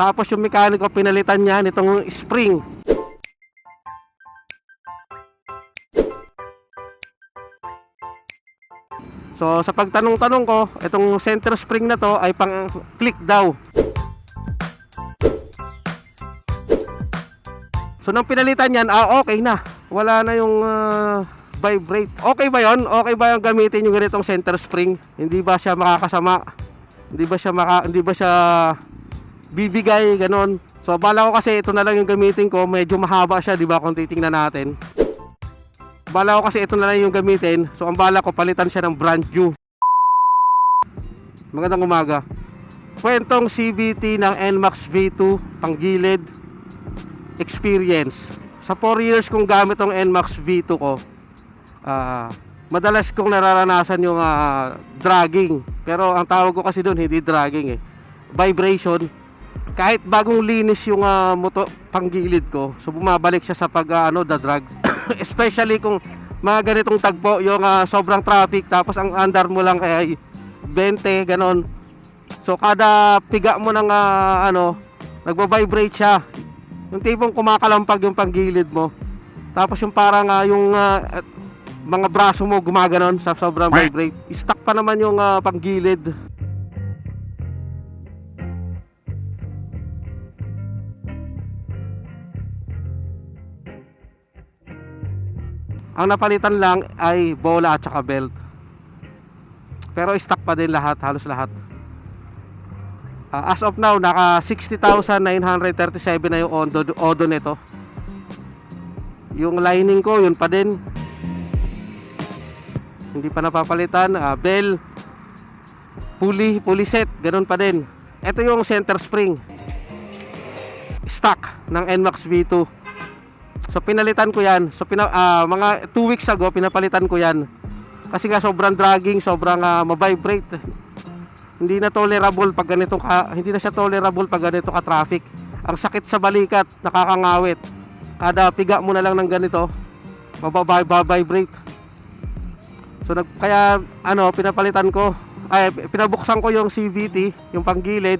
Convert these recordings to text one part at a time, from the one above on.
Tapos yung mekaniko pinalitan niya nitong spring. So sa pagtanong-tanong ko, itong center spring na to ay pang click daw. So nang pinalitan yan, ah okay na. Wala na yung ah, vibrate. Okay ba yon? Okay ba yung gamitin yung ganitong center spring? Hindi ba siya makakasama? Hindi ba siya maka, hindi ba siya bibigay ganon? So bala ko kasi ito na lang yung gamitin ko, medyo mahaba siya, di ba kung titingnan natin. Bala ko kasi ito na lang yung gamitin. So ang bala ko palitan siya ng brand new. Magandang umaga. Kwentong CVT ng NMAX V2 panggilid experience. Sa 4 years kong gamit tong NMAX V2 ko, ah, madalas kong nararanasan yung ah, dragging. Pero ang tawag ko kasi doon hindi dragging eh. Vibration. Kahit bagong linis yung ah, moto panggilid ko, so bumabalik siya sa pag ah, ano, the drag. Especially kung mga ganitong tagpo, yung ah, sobrang traffic tapos ang andar mo lang ay 20 ganon. So kada piga mo ng ah, ano, nagba-vibrate siya. Yung tipong kumakalampag yung panggilid mo. Tapos yung parang ah, yung at- mga braso mo gumaganon sa sobrang vibrate. Stuck pa naman yung ah, panggilid. Ang napalitan lang ay bola at saka belt. Pero stuck pa din lahat, halos lahat. Ah, as of now, naka 60,937 na yung odo, odo nito. Yung lining ko, yun pa din. Hindi pa napapalitan. Ah, bell, pulley, pulley set, ganun pa din. Ito yung center spring. Stock ng NMAX V2. So pinalitan ko yan. So pina, ah, mga 2 weeks ago pinapalitan ko yan. Kasi nga sobrang dragging, sobrang ah, mabibrate. Hindi na tolerable pag ganito ka, hindi na siya tolerable pag ganito ka traffic. Ang sakit sa balikat, nakakangawit. Kada piga mo na lang ng ganito, mababibrate. So nag, kaya ano, pinapalitan ko ay pinabuksan ko yung CVT, yung panggilid.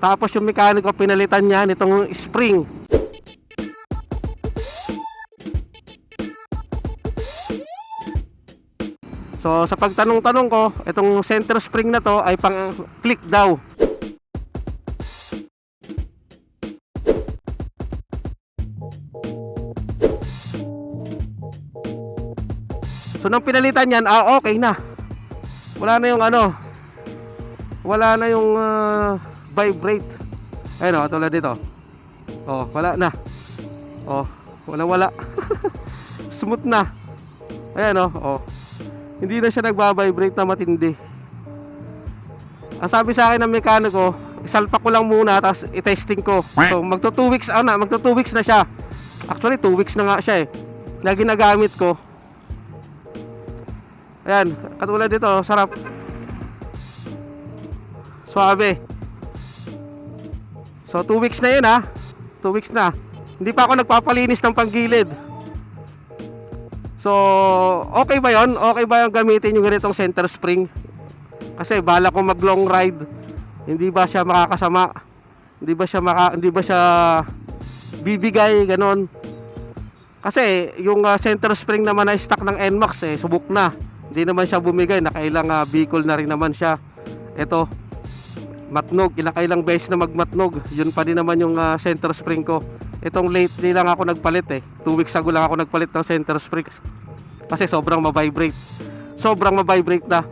Tapos yung mekaniko pinalitan niya nitong spring. So sa pagtanong-tanong ko, itong center spring na to ay pang click daw. So nang pinalitan yan, ah okay na. Wala na yung ano. Wala na yung ah, vibrate. Ayun oh, tulad dito. Oh, wala na. Oh, wala wala. Smooth na. Ayan oh, oh. Hindi na siya nagba-vibrate na matindi. Ang sabi sa akin ng mekaniko, isalpa ko lang muna tapos i-testing ko. So magto 2 weeks ano magto 2 weeks na siya. Actually 2 weeks na nga siya eh. Na ginagamit ko. Ayan, katulad dito, sarap. Suabe. So 2 weeks na 'yun ha. 2 weeks na. Hindi pa ako nagpapalinis ng panggilid. So, okay ba yon? Okay ba yung gamitin yung ganitong center spring? Kasi bala ko mag long ride. Hindi ba siya makakasama? Hindi ba siya maka, hindi ba siya bibigay ganon? Kasi yung ah, center spring naman na stock ng NMAX eh, subok na. Hindi naman siya bumigay, nakailang uh, vehicle na rin naman siya. Ito, matnog, ilang beses na magmatnog. Yun pa din naman yung ah, center spring ko. Itong lately lang ako nagpalit eh. 2 weeks ago lang ako nagpalit ng center spring. Kasi sobrang mabibrate. Sobrang mabibrate na.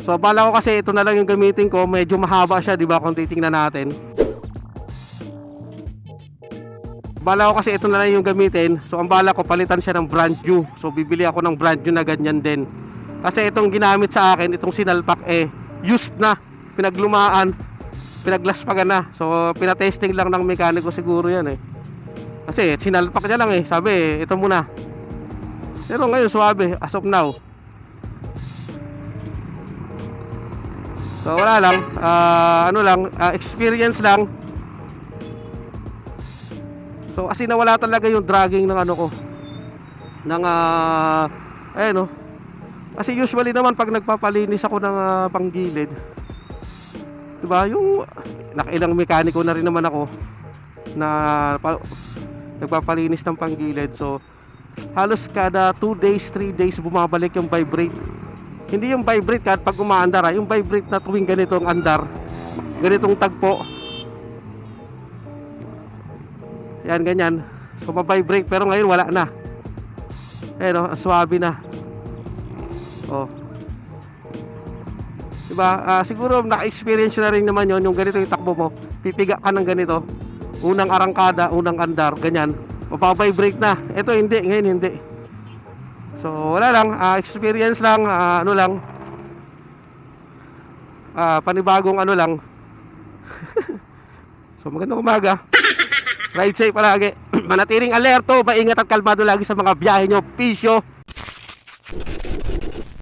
So bala ko kasi ito na lang yung gamitin ko. Medyo mahaba siya, di ba kung titingnan natin. Bala ko kasi ito na lang yung gamitin. So ang bala ko palitan siya ng brand new. So bibili ako ng brand new na ganyan din. Kasi itong ginamit sa akin, itong sinalpak eh used na, pinaglumaan, pinaglaspagan na. So pinatesting lang ng mekaniko siguro yan eh. Kasi sinalpak niya lang eh. Sabi eh, ito muna. Pero ngayon suwabe as of now. So wala lang, ah, ano lang, ah, experience lang. So kasi nawala talaga yung dragging ng ano ko. Ng ah, ayun oh. Kasi usually naman pag nagpapalinis ako ng ah, panggilid, Diba? Yung nakailang mekaniko na rin naman ako na nagpapalinis ng panggilid. So, halos kada 2 days, 3 days bumabalik yung vibrate. Hindi yung vibrate kahit pag umaandar, ah, yung vibrate na tuwing ganitong andar, ganitong tagpo. Yan, ganyan. So, ma-vibrate pero ngayon wala na. Eh, no, swabe na. Oh. Diba? Ah, siguro naka-experience na rin naman yon yung ganito yung takbo mo. Pipiga ka ng ganito. Unang arangkada, unang andar, ganyan. Mapavibrate na. Ito hindi, ngayon hindi. So, wala lang. ah, experience lang. ah, ano lang. Ah, panibagong ano lang. so, magandang umaga. Ride safe palagi. Manatiling alerto, maingat at kalmado lagi sa mga biyahe nyo. Pisyo.